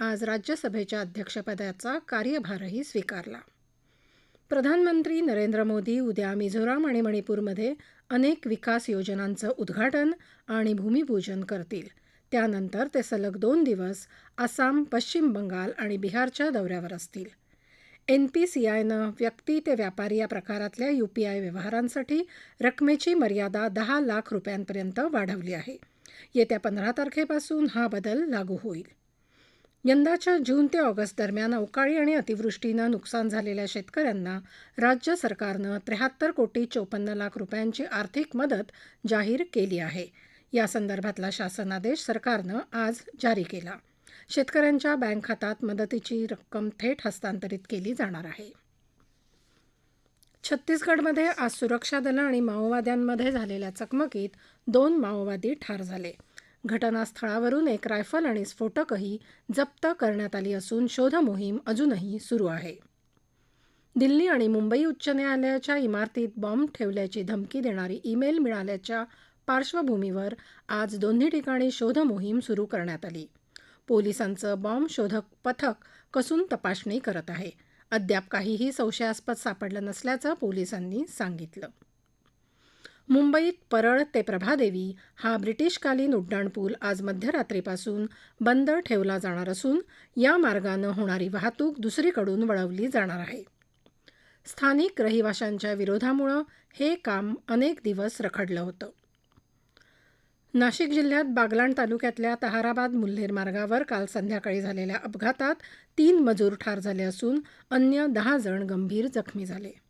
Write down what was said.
आज राज्यसभेच्या अध्यक्षपदाचा कार्यभारही स्वीकारला. प्रधानमंत्री नरेंद्र मोदी उद्या मिझोराम आणि मणिपूरमध्ये अनेक विकास योजनांचं उद्घाटन आणि भूमिपूजन करतील. त्यानंतर ते सलग दोन दिवस आसाम पश्चिम बंगाल आणि बिहारच्या दौऱ्यावर असतील. एन पी सी आयनं व्यक्ती ते व्यापारी या प्रकारातल्या यूपीआय व्यवहारांसाठी रकमेची मर्यादा दहा लाख रुपयांपर्यंत वाढवली आहे. येत्या पंधरा तारखेपासून हा बदल लागू होईल. यंदाच्या जून ते ऑगस्ट दरम्यान अवकाळी आणि अतिवृष्टीनं नुकसान झालेल्या शेतकऱ्यांना राज्य सरकारनं त्र्याहत्तर कोटी चोपन्न लाख रुपयांची आर्थिक मदत जाहीर केली आहे. यासंदर्भातला शासनादेश सरकारनं आज जारी केला. शेतकऱ्यांच्या बँक खात्यात मदतीची रक्कम थेट हस्तांतरित केली जाणार आहे. छत्तीसगडमध्ये आज सुरक्षा दलं आणि माओवाद्यांमध्ये झालेल्या चकमकीत दोन माओवादी ठार झाले. घटनास्थळावरून एक रायफल आणि स्फोटकही जप्त करण्यात आली असून शोधमोहीम अजूनही सुरू आहे. दिल्ली आणि मुंबई उच्च न्यायालयाच्या इमारतीत बॉम्ब ठेवल्याची धमकी देणारी ईमेल मिळाल्याच्या पार्श्वभूमीवर आज दोन्ही ठिकाणी शोधमोहीम सुरू करण्यात आली. पोलिसांचं बॉम्ब शोधक पथक कसून तपासणी करत आहे. अद्याप काहीही संशयास्पद सापडलं नसल्याचं पोलिसांनी सांगितलं. मुंबईत परळ ते प्रभादेवी हा ब्रिटिशकालीन उड्डाणपूल आज मध्यरात्रीपासून बंद ठेवला जाणार असून या मार्गानं होणारी वाहतूक दुसरीकडून वळवली जाणार आहे. स्थानिक रहिवाशांच्या विरोधामुळं हे काम अनेक दिवस रखडलं होतं. नाशिक जिल्ह्यात बागलाण तालुक्यातल्या तहाराबाद मुल्हेर मार्गावर काल संध्याकाळी झालेल्या अपघातात तीन मजूर ठार झाले असून अन्य दहा जण गंभीर जखमी झाले.